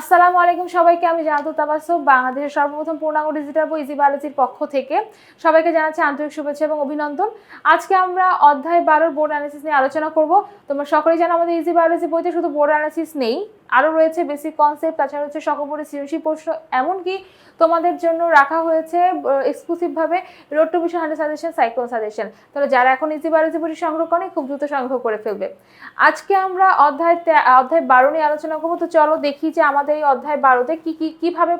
আসসালামু আলাইকুম সবাইকে, আমি জানাতু তাবাসু বাংলাদেশের সর্বপ্রথম পূর্ণাঙ্গ ডিজিটাল বই ইজি বায়োলজির পক্ষ থেকে। সবাইকে জানাচ্ছি আন্তরিক শুভেচ্ছা এবং অভিনন্দন। আজকে আমরা অধ্যায় বারোর বোর্ড অ্যানালিসিস নিয়ে আলোচনা করব। তোমরা সকলেই জানো আমাদের ইজি বায়োলজি বইতে শুধু বোর্ড অ্যানালিসিস নেই আরও রয়েছে বেসিক কনসেপ্ট তাছাড়া হচ্ছে সকপরে সৃজনশীল প্রশ্ন, এমনকি তোমাদের জন্য রাখা হয়েছে এক্সক্লুসিভভাবে রোড টু বিষয় হান্ড্রেড সাজেশন সাইক্লোন সাজেশন তাহলে যারা এখন ইজি বায়োলজি ইজিপুরি সংগ্রহ করে, খুব দ্রুত সংগ্রহ করে ফেলবে। আজকে আমরা অধ্যায় অধ্যায় বারো নিয়ে আলোচনা করব। তো চলো দেখি যে আমাদের এই অধ্যায় বারোতে কী কী, কীভাবে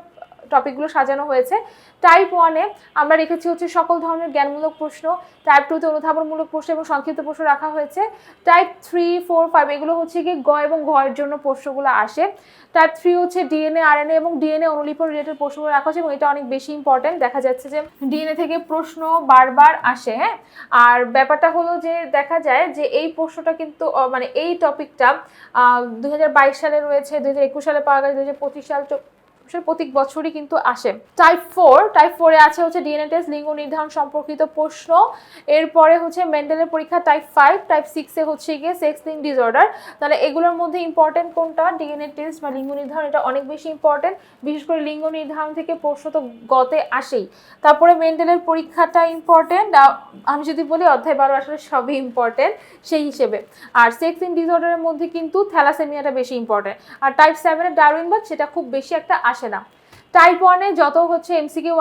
টপিকগুলো সাজানো হয়েছে। টাইপ ওয়ানে আমরা রেখেছি হচ্ছে সকল ধরনের জ্ঞানমূলক প্রশ্ন। টাইপ টুতে অনুধাবনমূলক প্রশ্ন এবং সংক্ষিপ্ত প্রশ্ন রাখা হয়েছে। টাইপ থ্রি ফোর ফাইভ এগুলো হচ্ছে কি গ এবং ঘয়ের জন্য প্রশ্নগুলো আসে। টাইপ থ্রি হচ্ছে ডিএনএ আরএনএ এবং ডিএনএ অনুলিপন রিলেটেড প্রশ্নগুলো রাখা হচ্ছে এবং এটা অনেক বেশি ইম্পর্টেন্ট দেখা যাচ্ছে যে ডিএনএ থেকে প্রশ্ন বারবার আসে হ্যাঁ? আর ব্যাপারটা হলো যে দেখা যায় যে এই প্রশ্নটা কিন্তু মানে এই টপিকটা দুই হাজার বাইশ সালে রয়েছে দু হাজার একুশ সালে পাওয়া গেছে দু হাজার পঁচিশ সাল প্রত্যেক বছরই কিন্তু আসে। টাইপ ফোর টাইপ ফোরে আছে হচ্ছে ডিএনএ টেস্ট লিঙ্গ নির্ধারণ সম্পর্কিত প্রশ্ন। এরপরে হচ্ছে মেন্ডেলের পরীক্ষা টাইপ ফাইভ টাইপ সিক্সে হচ্ছে গিয়ে সেক্স লিঙ্ক ডিসঅর্ডার তাহলে এগুলোর মধ্যে ইম্পর্টেন্ট কোনটা? ডিএনএ টেস্ট বা লিঙ্গ নির্ধারণ, এটা অনেক বেশি ইম্পর্টেন্ট বিশেষ করে লিঙ্গ নির্ধারণ থেকে প্রশ্ন তো গতে আসেই। তারপরে মেন্ডেলের পরীক্ষাটা ইম্পর্টেন্ট আমি যদি বলি অধ্যায় বারো আসলে সবই ইম্পর্টেন্ট সেই হিসেবে। আর সেক্স ইন ডিসঅর্ডারের মধ্যে কিন্তু থ্যালাসেমিয়াটা বেশি ইম্পর্টেন্ট আর টাইপ সেভেনের ডারউইন বাদ সেটা খুব বেশি একটা আসে না। টাইপ ওয়ানে যত হচ্ছে এমসিকিউ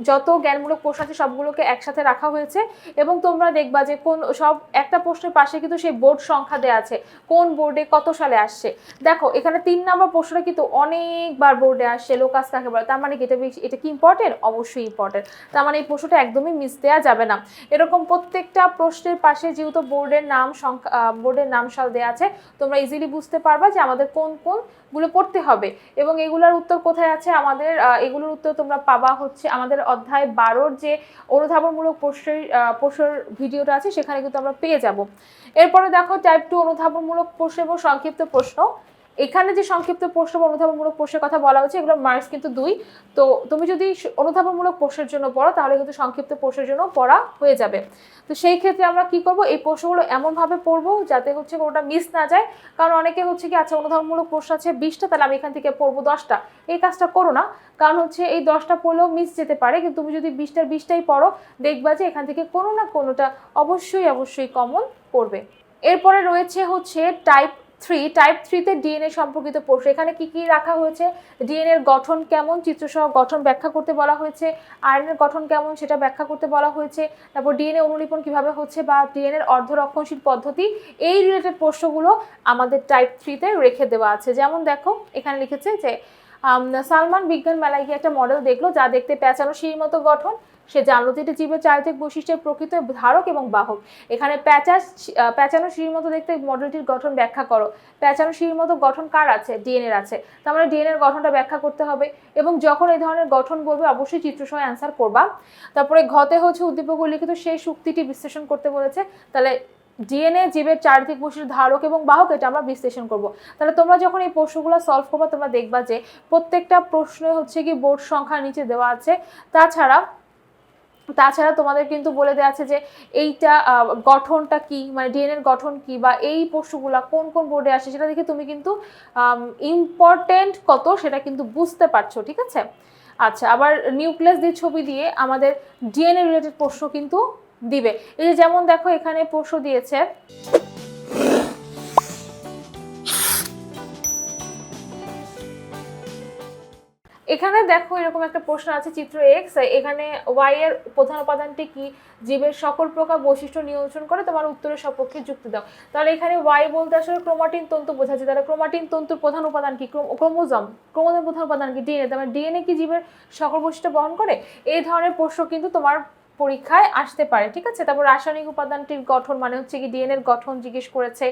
যত জ্ঞানমূলক প্রশ্ন আছে সবগুলোকে একসাথে রাখা হয়েছে এবং তোমরা দেখবা যে কোন, সব একটা প্রশ্নের পাশে কিন্তু সেই বোর্ড সংখ্যা দেওয়া আছে, কোন বোর্ডে কত সালে আসছে। দেখো, এখানে তিন নম্বর প্রশ্নটা কিন্তু অনেকবার বোর্ডে আসছে, লোকাস কাকে বলে? তার মানে এটা এটা কি ইম্পর্টেন্ট অবশ্যই ইম্পর্টেন্ট তার মানে এই প্রশ্নটা একদমই মিস দেওয়া যাবে না। এরকম প্রত্যেকটা প্রশ্নের পাশে যেহেতু বোর্ডের নাম সংখ্যা বোর্ডের নাম সাল দেওয়া আছে, তোমরা ইজিলি বুঝতে পারবা যে আমাদের কোন কোন গুলো পড়তে হবে। এবং এগুলোর উত্তর কোথায় আছে? আমাদের এগুলোর উত্তর তোমরা পাবা হচ্ছে আমাদের অধ্যায় বারোর যে অনুধাবনমূলক প্রশ্নের প্রশ্নের ভিডিওটা আছে, সেখানে কিন্তু আমরা পেয়ে যাব। এরপরে দেখো টাইপ টু অনুধাবনমূলক প্রশ্ন এবং সংক্ষিপ্ত প্রশ্ন। এখানে যে সংক্ষিপ্ত প্রশ্ন বা অনুধাবনমূলক প্রশ্নের কথা বলা হচ্ছে এগুলো মার্কস কিন্তু দুই। তো তুমি যদি অনুধাবনমূলক প্রশ্নের জন্য পড়ো, তাহলে কিন্তু সংক্ষিপ্ত প্রশ্নের জন্য পড়া হয়ে যাবে। তো সেই ক্ষেত্রে আমরা কি করব? এই প্রশ্নগুলো এমনভাবে পড়ব যাতে হচ্ছে কোনোটা মিস না যায়। কারণ অনেকে হচ্ছে কি আচ্ছা অনুধাবনমূলক প্রশ্ন আছে বিশটা, তাহলে আমি এখান থেকে পড়ব দশটা। এই কাজটা করো না। কারণ হচ্ছে এই দশটা পড়লেও মিস যেতে পারে। কিন্তু তুমি যদি বিশটার বিশটাই পড়ো, দেখবা যে এখান থেকে কোনো না কোনোটা অবশ্যই অবশ্যই কমন পড়বে। এরপরে রয়েছে হচ্ছে টাইপ থ্রি টাইপ থ্রিতে ডিএনএ সম্পর্কিত প্রশ্ন। এখানে কি কি রাখা হয়েছে? ডিএনএ গঠন কেমন? চিত্রসহ গঠন ব্যাখ্যা করতে বলা হয়েছে। আয়রন এর গঠন কেমন? সেটা ব্যাখ্যা করতে বলা হয়েছে। তারপর ডিএনএ অনুলিপন কীভাবে হচ্ছে বা ডিএনএ অর্ধরক্ষণশীল পদ্ধতি, এই রিলেটেড প্রশ্নগুলো আমাদের টাইপ থ্রিতে রেখে দেওয়া আছে। যেমন দেখো, এখানে লিখেছে যে সালমান বিজ্ঞান মেলায় গিয়ে একটা মডেল দেখল, যা দেখতে পেঁচানো সিঁড়ির মতো গঠন। সে জানলো যে এটি জীবের চারিত্রিক বৈশিষ্ট্যের প্রকৃত ধারক এবং বাহক। এখানে প্যাঁচা প্যাঁচানো সিঁড়ির মতো দেখতে মডেলটির গঠন ব্যাখ্যা করো। প্যাঁচানো সিঁড়ির মতো গঠন কার আছে? ডিএনএর আছে। তার মানে ডিএনএর গঠনটা ব্যাখ্যা করতে হবে এবং যখন এই ধরনের গঠন বলবে, অবশ্যই চিত্রসহ অ্যান্সার করবা। তারপরে ঘতে হচ্ছে উদ্দীপক উল্লিখিত সেই শক্তিটি বিশ্লেষণ করতে বলেছে। তাহলে ডিএনএ জীবের চারিত্রিক বৈশিষ্ট্য ধারক এবং বাহক, এটা আমরা বিশ্লেষণ করব। তাহলে তোমরা যখন এই প্রশ্নগুলো সলভ করবা, তোমরা দেখবা যে প্রত্যেকটা প্রশ্ন হচ্ছে কি বোর্ড সংখ্যা নিচে দেওয়া আছে। তাছাড়া তাছাড়া তোমাদের কিন্তু বলে দেওয়া আছে যে এইটা গঠনটা কি? মানে ডিএনএর গঠন কি? বা এই পশুগুলা কোন কোন বোর্ডে আসে? সেটা দেখে তুমি কিন্তু ইম্পর্টেন্ট কত সেটা কিন্তু বুঝতে পারছ, ঠিক আছে? আচ্ছা আবার নিউক্লিয়াস দিয়ে ছবি দিয়ে আমাদের ডিএনএ রিলেটেড প্রশ্ন কিন্তু দিবে। এই যে যেমন দেখো এখানে প্রশ্ন দিয়েছে এখানে দেখো এরকম একটা প্রশ্ন আছে, চিত্র এক্স এখানে ওয়াই এর প্রধান উপাদানটি কি? জীবের সকল প্রকার বৈশিষ্ট্য নিয়ন্ত্রণ করে, তোমার উত্তরের সপক্ষে যুক্তি দাও। তাহলে এখানে ওয়াই বলতে আসলে ক্রোমাটিন তন্তু বোঝাচ্ছে। তাহলে ক্রোমাটিন তন্তুর প্রধান উপাদান কি? ক্রোমোজম ক্রোমোজম প্রধান উপাদান কি? ডিএনএ তার ডিএনএ কি জীবের সকল বৈশিষ্ট্য বহন করে? এই ধরনের প্রশ্ন কিন্তু তোমার পরীক্ষায় আসতে পারে, ঠিক আছে? তারপর রাসায়নিক উপাদানটির গঠন মানে হচ্ছে কি ডিএনএর গঠন জিজ্ঞেস করেছে।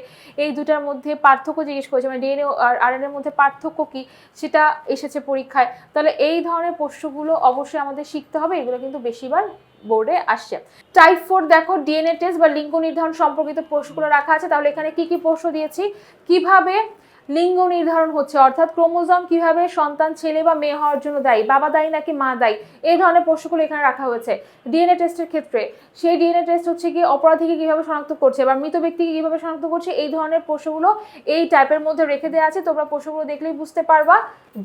এই দুটার মধ্যে পার্থক্য জিজ্ঞেস করেছে মানে ডিএনএ আর আরএনএর মধ্যে পার্থক্য কি? সেটা এসেছে পরীক্ষায়। তাহলে এই ধরনের প্রশ্নগুলো অবশ্যই আমাদের শিখতে হবে, এগুলো কিন্তু বেশিবার বোর্ডে আসছে। টাইপ ফোর দেখো ডিএনএ টেস্ট বা লিঙ্গ নির্ধারণ সম্পর্কিত প্রশ্নগুলো রাখা আছে। তাহলে এখানে কি কি প্রশ্ন দিয়েছি? কীভাবে লিঙ্গ নির্ধারণ হচ্ছে, অর্থাৎ ক্রোমোজোম কীভাবে সন্তান, ছেলে বা মেয়ে হওয়ার জন্য দায়ী, বাবা দায়ী নাকি মা দায়ী, এই ধরনের প্রশ্নগুলো এখানে রাখা হয়েছে ডিএনএ টেস্টের ক্ষেত্রে। সেই ডিএনএ টেস্ট হচ্ছে কি অপরাধীকে কীভাবে শনাক্ত করছে বা মৃত ব্যক্তিকে কীভাবে শনাক্ত করছে, এই ধরনের প্রশ্নগুলো এই টাইপের মধ্যে রেখে দেওয়া আছে, তোমরা প্রশ্নগুলো দেখলেই বুঝতে পারবা।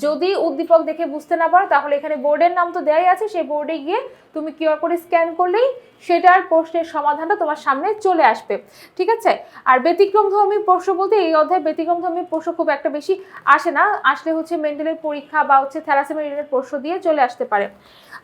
যদি উদ্দীপক দেখে বুঝতে না পারো, তাহলে এখানে বোর্ডের নাম তো দেয়াই আছে, সেই বোর্ডে গিয়ে তুমি কিউআর কোডে স্ক্যান করলেই সেটার প্রশ্নের সমাধানটা তোমার সামনে চলে আসবে। ঠিক আছে? আর ব্যতিক্রমধর্মী প্রশ্ন বলতে এই অধ্যায়ে ব্যতিক্রমধর্মী প্রশ্ন খুব একটা বেশি আসে না। আসলে হচ্ছে মেন্টালের পরীক্ষা বা হচ্ছে থ্যালাসেমিয়া রিলেটেড প্রশ্ন দিয়ে চলে আসতে পারে।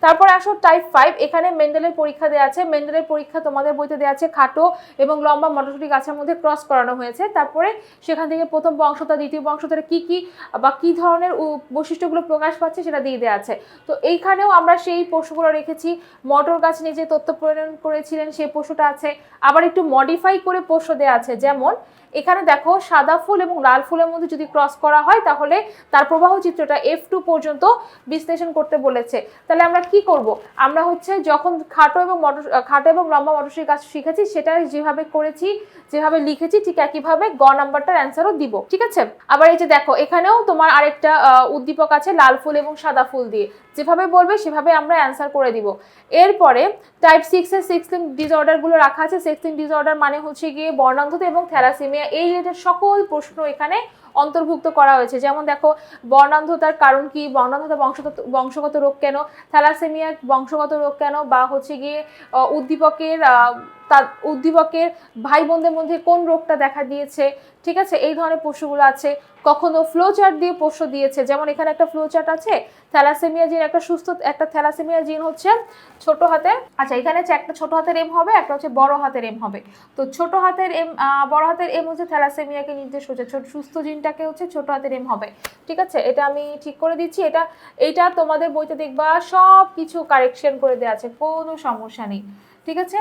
তারপর আসো টাইপ ফাইভ এখানে মেন্ডেলের পরীক্ষা দেওয়া আছে। মেন্ডেলের পরীক্ষা তোমাদের বইতে দেওয়া আছে, খাটো এবং লম্বা মটরশুটি গাছের মধ্যে ক্রস করানো হয়েছে। তারপরে সেখান থেকে প্রথম বংশতা দ্বিতীয় বংশতার কি কি বা কি ধরনের বৈশিষ্ট্যগুলো প্রকাশ পাচ্ছে সেটা দিয়ে দেওয়া আছে। তো এইখানেও আমরা সেই পশুগুলো রেখেছি। মটর গাছ নিয়ে যে তথ্য প্রেরণ করেছিলেন সেই পশুটা আছে। আবার একটু মডিফাই করে পশু দেওয়া আছে। যেমন, এখানে দেখো সাদা ফুল এবং লাল ফুলের মধ্যে যদি ক্রস করা হয়, তাহলে তার প্রবাহ চিত্রটা এফ টু পর্যন্ত বিশ্লেষণ করতে বলেছে। তাহলে আমরা কি করব? আমরা হচ্ছে যখন খাটো এবং মটর, খাটো এবং লম্বা মটরশুঁটি গাছ শিখেছি সেটা যেভাবে করেছি, যেভাবে লিখেছি, ঠিক একইভাবে গ নাম্বারটার অ্যান্সারও দিব, ঠিক আছে? আবার এই যে দেখো, এখানেও তোমার আরেকটা উদ্দীপক আছে, লাল ফুল এবং সাদা ফুল দিয়ে। যেভাবে বলবে, সেভাবে আমরা অ্যান্সার করে দিব। এরপরে টাইপ সিক্স এর সিক্স লিঙ্ক ডিসঅর্ডারগুলো রাখা আছে। সিক্স লিঙ্ক ডিসঅর্ডার মানে হচ্ছে গিয়ে বর্ণান্ধতা এবং থ্যালাসেমিয়া এই রিলেটেড সকল প্রশ্ন এখানে অন্তর্ভুক্ত করা হয়েছে। যেমন দেখো, বর্ণান্ধতার কারণ কি? বর্ণান্ধতা বংশগত বংশগত রোগ কেন? থ্যালাসেমিয়া বংশগত রোগ কেন? বা হচ্ছে গিয়ে উদ্দীপকের তার উদ্দীপকের ভাই বোনদের মধ্যে কোন রোগটা দেখা দিয়েছে? ঠিক আছে, এই ধরনের পশুগুলো আছে। কখনো ফ্লো চার্ট দিয়ে পশু দিয়েছে। যেমন এখানে একটা ফ্লো চার্ট আছে থ্যালাসেমিয়া জিন একটা সুস্থ, একটা থ্যালাসেমিয়া জিন হচ্ছে ছোট হাতে আচ্ছা এখানে হচ্ছে একটা ছোট হাতের এম হবে, একটা হচ্ছে বড় হাতের এম হবে। তো ছোট হাতের এম বড় হাতের এম হচ্ছে থ্যালাসেমিয়াকে নির্দেশ করছে ছোট সুস্থ জিনটাকে হচ্ছে ছোট হাতের এম হবে। ঠিক আছে, এটা আমি ঠিক করে দিচ্ছি। এটা এটা তোমাদের বইতে দেখবা সব কিছু কারেকশন করে দেওয়া আছে, কোনো সমস্যা নেই। ঠিক আছে?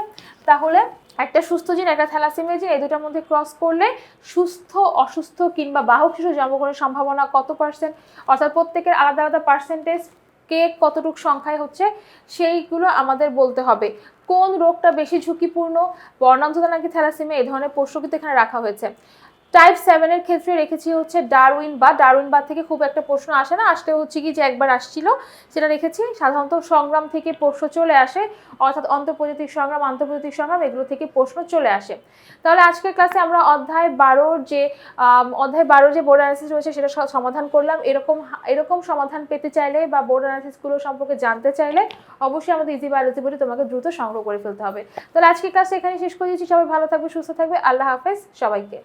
তাহলে একটা সুস্থ জিন, একটা থ্যালাসেমিয়া জিন, এই দুটার মধ্যে ক্রস করলে সুস্থ, অসুস্থ কিংবা বাহক শিশু জন্মগ্রহণের সম্ভাবনা কত পার্সেন্ট অর্থাৎ প্রত্যেকের আলাদা আলাদা পার্সেন্টেজ কে কতটুকু সংখ্যায় হচ্ছে, সেইগুলো আমাদের বলতে হবে। কোন রোগটা বেশি ঝুঁকিপূর্ণ? বর্ণান্ধতা নাকি থ্যালাসেমিয়া? এই ধরনের প্রশ্ন কিন্তু এখানে রাখা হয়েছে। টাইপ সেভেনের ক্ষেত্রে রেখেছি হচ্ছে ডারউইন বা ডারউইন বা থেকে খুব একটা প্রশ্ন আসে না। আসলে হচ্ছে কি যে একবার আসছিল, সেটা রেখেছি। সাধারণত সংগ্রাম থেকে প্রশ্ন চলে আসে, অর্থাৎ অন্তর্প্রজাতিক সংগ্রাম, আন্তর্জাতিক সংগ্রাম, এগুলো থেকে প্রশ্ন চলে আসে। তাহলে আজকের ক্লাসে আমরা অধ্যায় বারোর যে অধ্যায় বারোর যে বোর্ড অ্যানালিসিস রয়েছে, সেটা সমাধান করলাম। এরকম এরকম সমাধান পেতে চাইলে বা বোর্ড অ্যানালিসিসগুলো সম্পর্কে জানতে চাইলে অবশ্যই আমাদের ইজি বায়োলজি বলে তোমাকে দ্রুত সংগ্রহ করে ফেলতে হবে। তাহলে আজকের ক্লাসে এখানে শেষ করে দিচ্ছি। সবাই ভালো থাকবে, সুস্থ থাকবে। আল্লাহ হাফেজ সবাইকে।